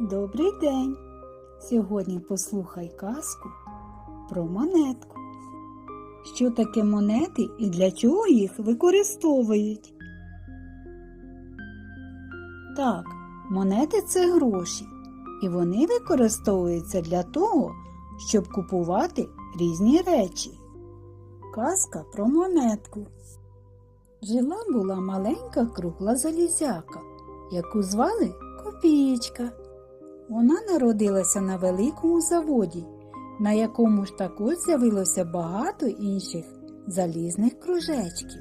Добрий день! Сьогодні послухай казку про монетку. Що таке монети і для чого їх використовують? Так, монети це гроші, і вони використовуються для того, щоб купувати різні речі. Казка про монетку. Жила була маленька кругла залізяка, яку звали Копієчка. Вона народилася на великому заводі, на якому ж також з'явилося багато інших залізних кружечків.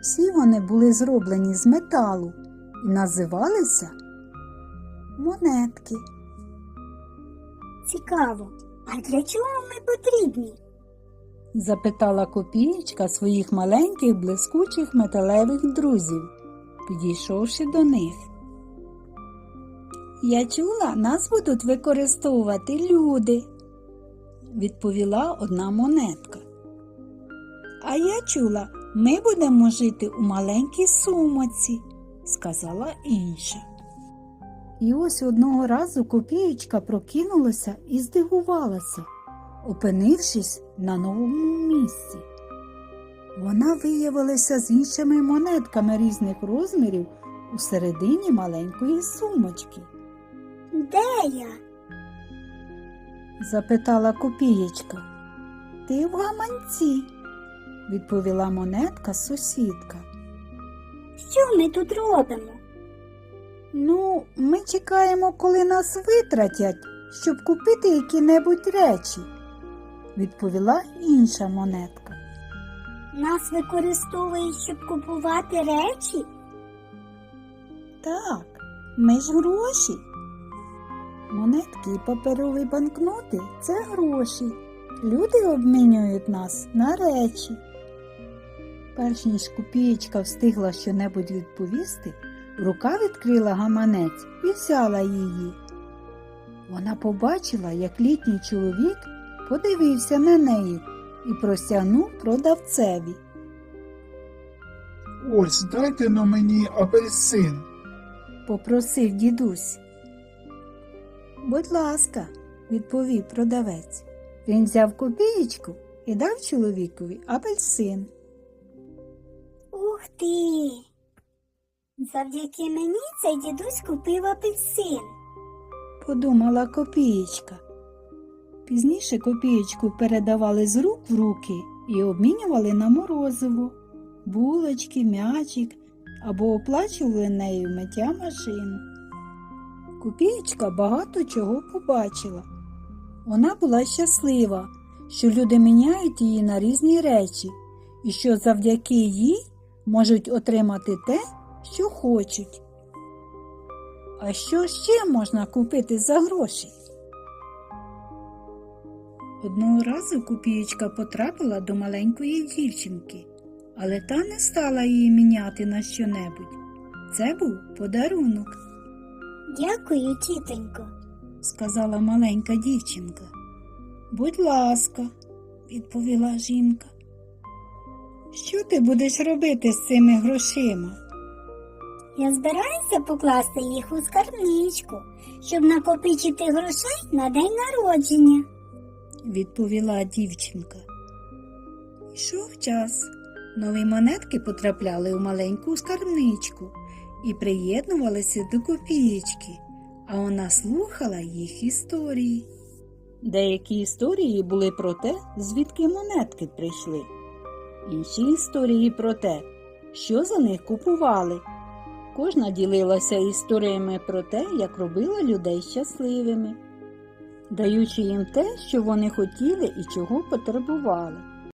Всі вони були зроблені з металу і називалися монетки. Цікаво, а для чого ми потрібні? запитала копієчка своїх маленьких блискучих металевих друзів, підійшовши до них. Я чула, нас будуть використовувати люди, відповіла одна монетка. А я чула, ми будемо жити у маленькій сумоці, сказала інша. І ось одного разу копієчка прокинулася і здивувалася, опинившись на новому місці. Вона виявилася з іншими монетками різних розмірів у середині маленької сумочки. Де я? запитала копієчка. Ти в гаманці, відповіла монетка сусідка. Що ми тут робимо? Ну, ми чекаємо, коли нас витратять, щоб купити які-небудь речі, відповіла інша монетка. Нас використовують, щоб купувати речі? Так, ми ж гроші. Монетки і паперові банкноти це гроші. Люди обмінюють нас на речі. Перш ніж копієчка встигла щонебудь відповісти, рука відкрила гаманець і взяла її. Вона побачила, як літній чоловік подивився на неї і простягнув продавцеві. Ось дайте но мені апельсин. попросив дідусь. Будь ласка, відповів продавець. Він взяв копієчку і дав чоловікові апельсин. Ух ти! Завдяки мені цей дідусь купив апельсин. подумала копієчка. Пізніше копієчку передавали з рук в руки і обмінювали на морозиво, булочки, м'ячик або оплачували нею миття машин. Копієчка багато чого побачила. Вона була щаслива, що люди міняють її на різні речі, і що завдяки їй можуть отримати те, що хочуть. А що ще можна купити за гроші? Одного разу копієчка потрапила до маленької дівчинки, але та не стала її міняти на щонебудь. Це був подарунок, Дякую, тітонько. сказала маленька дівчинка. Будь ласка, відповіла жінка. Що ти будеш робити з цими грошима? Я збираюся покласти їх у скарбничку, щоб накопичити грошей на день народження. відповіла дівчинка. Йшов час. Нові монетки потрапляли у маленьку скарбничку і приєднувалися до копієчки, а вона слухала їх історії. Деякі історії були про те, звідки монетки прийшли, інші історії про те, що за них купували. Кожна ділилася історіями про те, як робила людей щасливими даючи їм те, що вони хотіли і чого потребували.